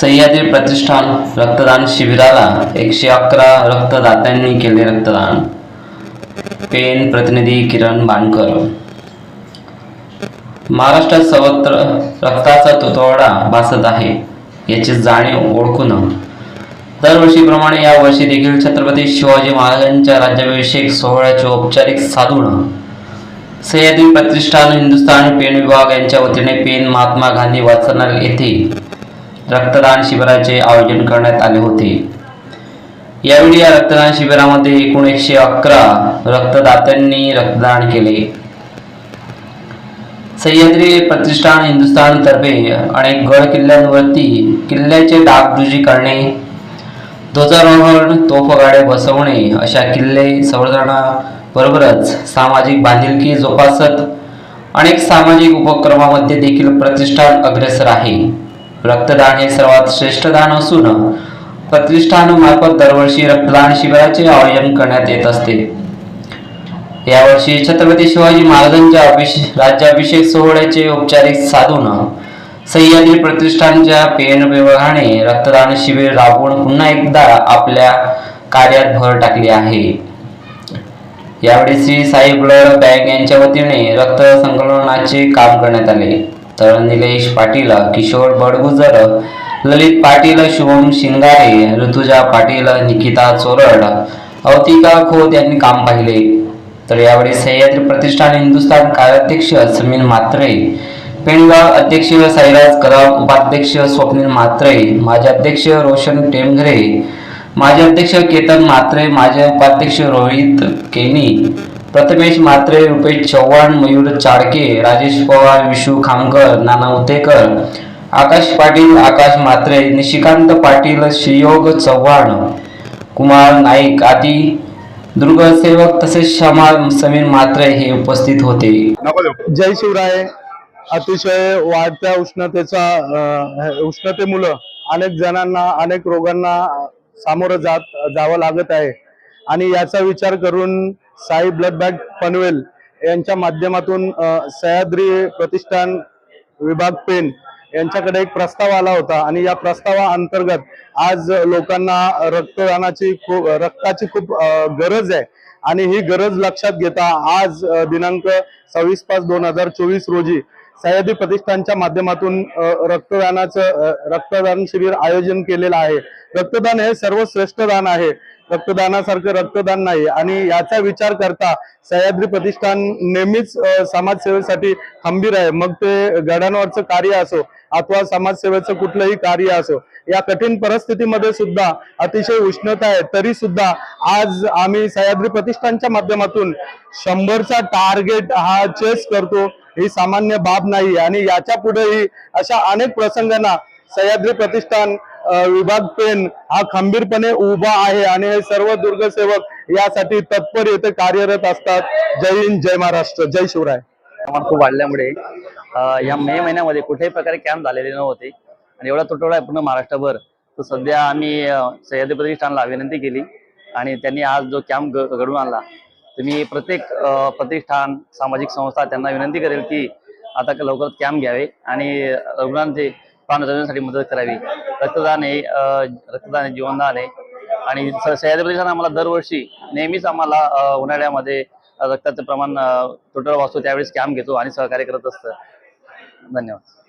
सह्याद्री प्रतिष्ठान रक्तदान शिबिराला एकशे अकरा रक्तदात्यांनी केले रक्तदान. पेन प्रतिनिधी किरण बाणकर. महाराष्ट्रात सर्वत्र रक्ताचा तुतवडा भासत आहे याची जाणीव ओळखून. दरवर्षीप्रमाणे यावर्षी देखील छत्रपती शिवाजी महाराजांच्या राज्याभिषेक सोहळ्याचे औपचारिक साधून. सह्याद्री प्रतिष्ठान हिंदुस्थान पेन विभाग यांच्या वतीने पेन महात्मा गांधी वाचनालय येथे रक्तदान शिबिराचे आयोजन करण्यात आले होते. यावेळी या रक्तदान शिबिरामध्ये एकूण एकशे अकरा रक्तदात्यांनी रक्तदान केले. सह्याद्री प्रतिष्ठान हिंदुस्थानतर्फे अनेक गड किल्ल्यांवरती किल्ल्याचे डागडुजी करणे ध्वजारोहण तोफगाड्या बसवणे अशा किल्ले संवर्धनाबरोबरच सामाजिक बांधिलकी जोपासत अनेक सामाजिक उपक्रमामध्ये देखील प्रतिष्ठान अग्रेसर आहे. रक्तदान हे सर्वात श्रेष्ठ दान असून प्रतिष्ठानमार्फत दरवर्षी रक्तदान शिबिराचे आयोजन करण्यात येत असते. यावर्षी छत्रपती शिवाजी महाराजांच्या राज्याभिषेक सोहळ्याचे औपचारिक साधून सह्याद्री प्रतिष्ठानच्या पेन विभागाने रक्तदान शिबिर राबवून पुन्हा एकदा आपल्या कार्यात भर टाकली आहे. यावेळी श्री साई ब्लड बँक यांच्या वतीने रक्त संकलनाचे काम करण्यात आले. तर निलेश पाटील किशोर बडगुजर ललित पाटील शुभम शिंगारे ऋतुजा पाटील निकिता चोरड अवतिका खोत यांनी काम पाहिले. तर यावेळी सह्याद्री प्रतिष्ठान हिंदुस्थान कार्याध्यक्ष समीर मात्रे पेणगाव अध्यक्ष साईराज कदम उपाध्यक्ष स्वप्नील मात्रे माजी अध्यक्ष रोशन टेमघरे माजी अध्यक्ष केतन मात्रे माजी उपाध्यक्ष रोहित केनी प्रथमेश म्हात्रे रुपेश चव्हाण मयूर चाडके राजेश पवार विशू खामकर नाना उतेकर आकाश पाटील आकाश म्हात्रे निशिकांत पाटील श्रीयोग चव्हाण कुमार नाईक आदी दुर्गसेवक तसेच शमा समीर म्हात्रे हे उपस्थित होते. जय शिवराय. अतिशय वाढत्या उष्णतेचा उष्णतेमुळं अनेक जणांना अनेक रोगांना सामोरं जात जावं लागत आहे. आणि याचा विचार करून साई ब्लड बँक पनवेल यांच्या माध्यमातून सह्याद्री प्रतिष्ठान विभाग पेन यांच्याकडे एक प्रस्ताव आला होता आणि या प्रस्तावा अंतर्गत आज लोकांना रक्तदानाची खूप रक्ताची खूप गरज आहे. आणि ही गरज लक्षात घेता आज दिनांक सव्वीस पाच दोन हजार चोवीस रोजी सह्याद्री प्रतिष्ठानच्या माध्यमातून रक्तदानाचं रक्तदान शिबिर आयोजन केलेलं आहे. रक्तदान हे सर्वश्रेष्ठ दान आहे. रक्तदानासारखं रक्तदान नाही. आणि याचा विचार करता सह्याद्री प्रतिष्ठान नेहमीच समाजसेवेसाठी खंबीर आहे. मग ते गडांवरचं कार्य असो अथवा समाजसेवेचं कुठलंही कार्य असो या कठीण परिस्थितीमध्ये सुद्धा अतिशय उष्णता आहे. तरी सुद्धा आज आम्ही सह्याद्री प्रतिष्ठानच्या माध्यमातून शंभरचा टार्गेट हा चेस करतो. ही सामान्य बाब नाही आणि याच्या पुढेही अशा अनेक प्रसंगांना सह्याद्री प्रतिष्ठान विभाग पेन हा खंबीरपणे उभा आहे आणि हे सर्व दुर्गसेवक यासाठी तत्पर येथे कार्यरत असतात. जय हिंद जय महाराष्ट्र जय शिवराय. प्रमाण खूप वाढल्यामुळे या मे महिन्यामध्ये कुठल्याही प्रकारे कॅम्प झालेले नव्हते आणि एवढा तुटवडा आहे पूर्ण महाराष्ट्रभर. तर सध्या आम्ही सह्याद्री प्रतिष्ठानला विनंती केली आणि त्यांनी आज जो कॅम्प घडून आणला तुम्ही प्रत्येक प्रतिष्ठान सामाजिक संस्था त्यांना विनंती करेल की आता लवकरात कॅम्प घ्यावे आणि रुग्णांचे प्राण वाचवण्यासाठी मदत करावी. रक्तदान हे रक्तदान हे जीवनदान आहे. आणि सह्याद्री प्रदेशाने आम्हाला दरवर्षी नेहमीच आम्हाला उन्हाळ्यामध्ये रक्ताचं प्रमाण तुटळ वाचतो त्यावेळेस कॅम्प घेतो आणि सहकार्य करत असतं. धन्यवाद.